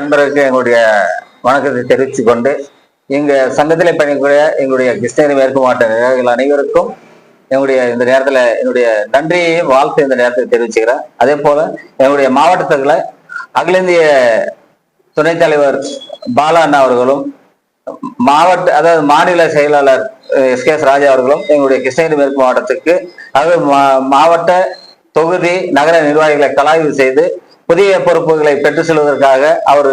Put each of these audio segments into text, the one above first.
நண்பர்களுக்கு எங்களுடைய வணக்கத்தை தெரிவித்துக் கொண்டு எங்க சங்கத்தில் பணிக்கூடிய எங்களுடைய கிருஷ்ணகிரி மேற்கு மாவட்ட நிர்வாகிகள் அனைவருக்கும் என்னுடைய இந்த நேரத்துல என்னுடைய நன்றியை வாழ்த்து இந்த நேரத்தில் தெரிவிச்சுக்கிறேன். அதே போல எங்களுடைய மாவட்டத்துல அகில இந்திய துணைத் தலைவர் பாலா அண்ணா அவர்களும் மாவட்ட அதாவது மாநில செயலாளர் எஸ் கே எஸ் ராஜா அவர்களும் எங்களுடைய கிருஷ்ணகிரி மேற்கு மாவட்டத்துக்கு அதாவது மா- மாவட்ட தொகுதி நகர நிர்வாகிகளை கலாய்வு செய்து புதிய பொறுப்புகளை பெற்று செல்வதற்காக அவர்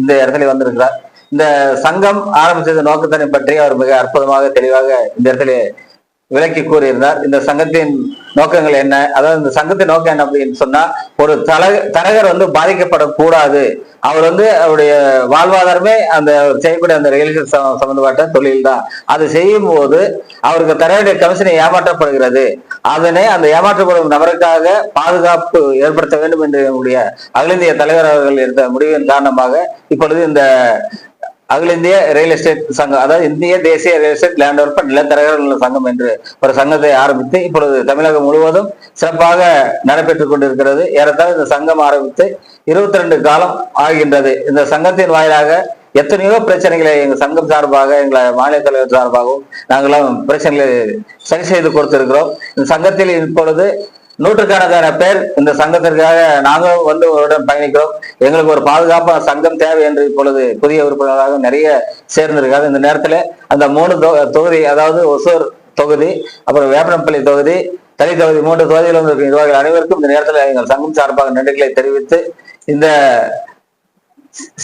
இந்த இடத்துல வந்திருக்கிறார். இந்த சங்கம் ஆரம்பித்தது நோக்கத்தினை பற்றி அவர் மிக அற்புதமாக தெளிவாக இந்த இடத்துல விளக்கி கூறியிருந்தார். இந்த சங்கத்தின் நோக்கங்கள் என்ன? அதாவது இந்த சங்கத்தின் நோக்கம் என்ன அப்படின்னு சொன்னா ஒரு தலக தரகர் வந்து பாதிக்கப்படக்கூடாது. அவர் வந்து அவருடைய வாழ்வாதாரமே அந்த செய்யக்கூடிய அந்த ரயில்கள் சம்பந்தப்பட்ட தொழில் தான் அது செய்யும் போது அவருக்கு தரவேண்டிய கமிஷனை ஏமாற்றப்படுகிறது. அதனை அந்த ஏமாற்றப்படும் நபருக்காக பாதுகாப்பு ஏற்படுத்த வேண்டும் என்று என்னுடைய அகில இந்திய தலைவர் அவர்கள் எடுத்த முடிவின் காரணமாக இப்பொழுது இந்த அகில இந்திய ரியல் எஸ்டேட் சங்கம் அதாவது இந்திய தேசிய ரியல் எஸ்டேட் லேண்ட் டெவலப்மெண்ட் நிலத்தரகர்கள் சங்கம் என்று ஒரு சங்கத்தை ஆரம்பித்து இப்பொழுது தமிழகம் முழுவதும் சிறப்பாக நடைபெற்றுக் கொண்டிருக்கிறது. ஏறத்தாழ இந்த சங்கம் ஆரம்பித்து இருபத்தி ரெண்டு காலம் ஆகின்றது. இந்த சங்கத்தின் வாயிலாக எத்தனையோ பிரச்சனைகளை எங்க சங்கம் சார்பாக எங்களை மாநில தலைவர் சார்பாகவும் நாங்களாம் பிரச்சனைகளை சரி செய்து கொடுத்திருக்கிறோம். இந்த சங்கத்தில் இப்பொழுது நூற்றுக்கணக்கான பேர் இந்த சங்கத்திற்காக நாங்களும் வந்து உங்களுடன் பயணிக்கிறோம். எங்களுக்கு ஒரு பாதுகாப்பான சங்கம் தேவை என்று இப்பொழுது புதிய உறுப்பினராக நிறைய சேர்ந்திருக்காங்க. இந்த நேரத்தில் அந்த மூணு தொகுதி அதாவது ஒசூர் தொகுதி அப்புறம் வேப்பனப்பள்ளி தொகுதி தனி தொகுதி மூன்று தொகுதியில் வந்திருக்கும் நிர்வாகிகள் அனைவருக்கும் இந்த நேரத்தில் எங்கள் சங்கம் சார்பாக நன்றிகளை தெரிவித்து இந்த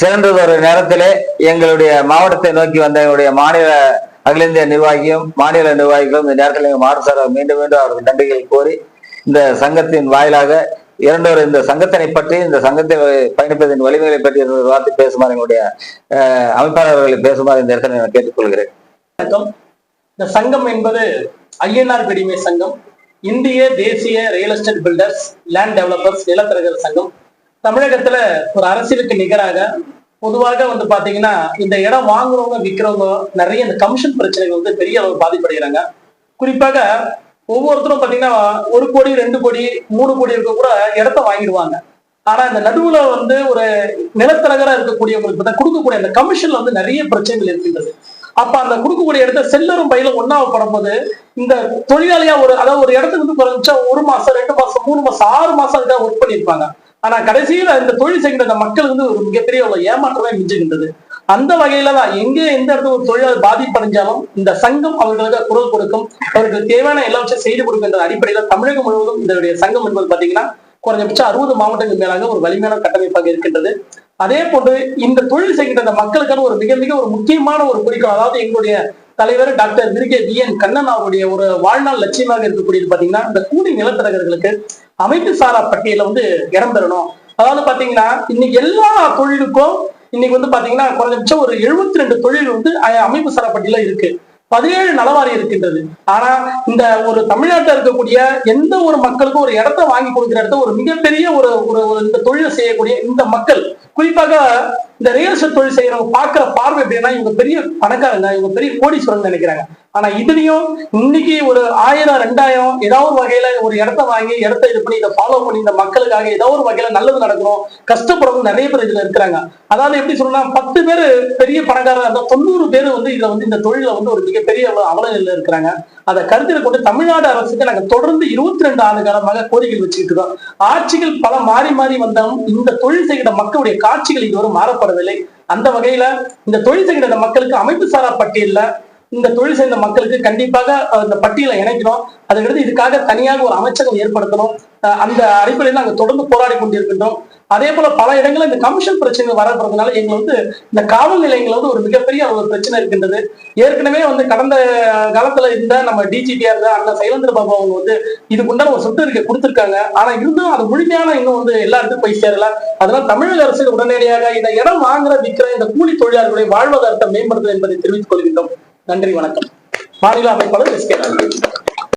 சிறந்ததொரு நேரத்திலே எங்களுடைய மாவட்டத்தை நோக்கி வந்த எங்களுடைய மாநில அகில இந்திய நிர்வாகியும் மாநில நிர்வாகிகளும் இந்த நேரத்தில் எங்கள் மாவட்ட சார்பாக மீண்டும் மீண்டும் அவருக்கு நன்றிகளை கோரி இந்த சங்கத்தின் வாயிலாக இரண்டொரு இந்த சங்கத்தினை பற்றி இந்த சங்கத்தை பயணிப்பதன் வலிமைகளை பற்றி ஒரு வார்த்தை பேசுமாறு எங்களுடைய அஹ், அமைப்பாளர்களை பேசுமாறு இந்த இடத்துல நான் கேட்டுக்கொள்கிறேன். வணக்கம். இந்த சங்கம் என்பது ஐஎன்ஆர் பிடிமை சங்கம் இந்திய தேசிய real estate builders land developers நிலத்தரகர் சங்கம். தமிழகத்துல ஒரு அரசியலுக்கு நிகராக பொதுவாக வந்து பாத்தீங்கன்னா இந்த இடம் வாங்குறவங்க விற்கிறவங்க நிறைய இந்த கமிஷன் பிரச்சனைகள் வந்து பெரிய அளவு பாதிப்படைகிறாங்க. குறிப்பாக ஒவ்வொருத்தரும் பாத்தீங்கன்னா ஒரு கோடி ரெண்டு கோடி மூணு கோடி இருக்க கூட இடத்த வாங்கிடுவாங்க. ஆனா இந்த நடுவுல வந்து ஒரு நிலத்தரகரா இருக்கக்கூடியவங்களுக்கு பார்த்தா கொடுக்கக்கூடிய அந்த கமிஷன்ல வந்து நிறைய பிரச்சனைகள் இருக்கின்றது. அப்ப அந்த கொடுக்கக்கூடிய இடத்த செல்லரும் பயிலும் ஒன்னாவ போது இந்த தொழிலாளியா ஒரு அதாவது ஒரு இடத்துக்கு வந்து குறைஞ்சா ஒரு மாசம் ரெண்டு மாசம் மூணு மாசம் ஆறு மாசம் அதுக்காக ஒர்க் பண்ணியிருப்பாங்க. ஆனா கடைசியில இந்த தொழில் செய்கின்ற அந்த மக்கள் வந்து ஒரு மிகப்பெரிய ஒரு ஏமாற்றமே மிஞ்சுகின்றது. அந்த வகையில தான் எங்கே எந்த இடத்துல ஒரு தொழிலாளர் பாதிப்படைஞ்சாலும் இந்த சங்கம் அவர்களுக்கு குரல் கொடுக்கும். அவர்களுக்கு தேவையான எல்லாவற்றையும் செய்து கொடுக்கின்ற அடிப்படையில தமிழகம் முழுவதும் இதனுடைய சங்கம் என்பது பாத்தீங்கன்னா குறைஞ்சபட்சம் அறுபது மாவட்டங்கள் மேலாக ஒரு வலிமையான கட்டமைப்பாக இருக்கின்றது. அதே போன்று இந்த தொழில் செய்கின்ற இந்த மக்களுக்கான ஒரு மிக மிக ஒரு முக்கியமான ஒரு குறிக்கோள் அதாவது எங்களுடைய தலைவர் டாக்டர் விருகே வி என் கண்ணன் அவருடைய ஒரு வாழ்நாள் லட்சியமாக இருக்கக்கூடியது பாத்தீங்கன்னா இந்த கூலி நிலத்தரகர்களுக்கு அமைப்பு சாரா பட்டியல வந்து இடம் பெறணும். அதாவது பாத்தீங்கன்னா இன்னைக்கு எல்லா தொழிலுக்கும் இன்னைக்கு வந்து பாத்தீங்கன்னா குறைஞ்சபட்சம் ஒரு எழுபத்தி ரெண்டு தொழில் வந்து அமைப்பு சரப்பட்டியில இருக்கு. பதினேழு நலவாரி இருக்கின்றது. ஆனா இந்த ஒரு தமிழ்நாட்டில் இருக்கக்கூடிய எந்த ஒரு மக்களுக்கும் ஒரு இடத்த வாங்கி கொடுக்கிற இடத்த ஒரு மிகப்பெரிய ஒரு ஒரு ஒரு இந்த தொழிலை செய்யக்கூடிய இந்த மக்கள் குறிப்பாக இந்த ரியல் எஸ்டேட் தொழில் செய்யறவங்க பாக்குற பார்வை எப்படின்னா இவங்க பெரிய பணக்காரங்க இவங்க பெரிய கோடீஸ்வரன் நினைக்கிறாங்க. ஆனா இதுலயும் இன்னைக்கு ஒரு ஆயிரம் ரெண்டாயிரம் ஏதாவது ஒரு வகையில ஒரு இடத்த வாங்கி இடத்த இது பண்ணி இதை ஃபாலோ பண்ணி இந்த மக்களுக்காக ஏதோ ஒரு வகையில நல்லது நடக்கணும் கஷ்டப்படணும் நிறைய பேர் இதுல இருக்கிறாங்க. அதாவது எப்படி சொல்லணும்னா பத்து பேர் பெரிய பணக்காரர் அந்த தொண்ணூறு பேர் வந்து இதுல வந்து இந்த தொழில வந்து ஒரு மிகப்பெரிய ஒரு அவல நிலையில இருக்கிறாங்க. அதை கருத்தில் கொண்டு தமிழ்நாடு அரசுக்கு நாங்க தொடர்ந்து இருபத்தி ரெண்டு ஆண்டு காலமாக கோரிக்கை வச்சுக்கிட்டு இருக்கோம். ஆட்சிகள் பல மாறி மாறி வந்தாலும் இந்த தொழில் செய்கிற மக்களுடைய காட்சிகள் இதுவரை மாறப்படவில்லை. அந்த வகையில இந்த தொழில் செய்கிற மக்களுக்கு அமைப்பு சாரா பட்டியல்ல இந்த தொழில் செய்த மக்களுக்கு கண்டிப்பாக இந்த பட்டியலை இணைக்கணும். அதுக்கடுத்து இதுக்காக தனியாக ஒரு அமைச்சகம் ஏற்படுத்தணும். அஹ், அந்த அடிப்படையில் நாங்கள் தொடர்ந்து போராடி கொண்டிருக்கின்றோம். அதே போல பல இடங்களில் இந்த கமிஷன் பிரச்சனை வரப்படுறதுனால எங்களை வந்து இந்த காவல் நிலையங்கள் வந்து ஒரு மிகப்பெரிய ஒரு பிரச்சனை இருக்கின்றது. ஏற்கனவே வந்து கடந்த காலத்துல இருந்த நம்ம டிஜிபியா இருந்த அண்ணன் சைலேந்திர பாபு அவங்க வந்து இதுக்குண்டான ஒரு சுற்றறிக்கை கொடுத்திருக்காங்க. ஆனா இருந்தும் அது முழுமையான இன்னும் வந்து எல்லா இடத்துக்கும் போய் சேரல. அதனால தமிழக அரசு உடனடியாக இந்த இடம் வாங்குற விற்கிற இந்த கூலி தொழிலாளர்களுடைய வாழ்வாதாரத்தை மேம்படுத்தும் என்பதை தெரிவித்துக் கொள்கின்றோம். நன்றி வணக்கம். மாநில அமைப்பாளர் எஸ் கே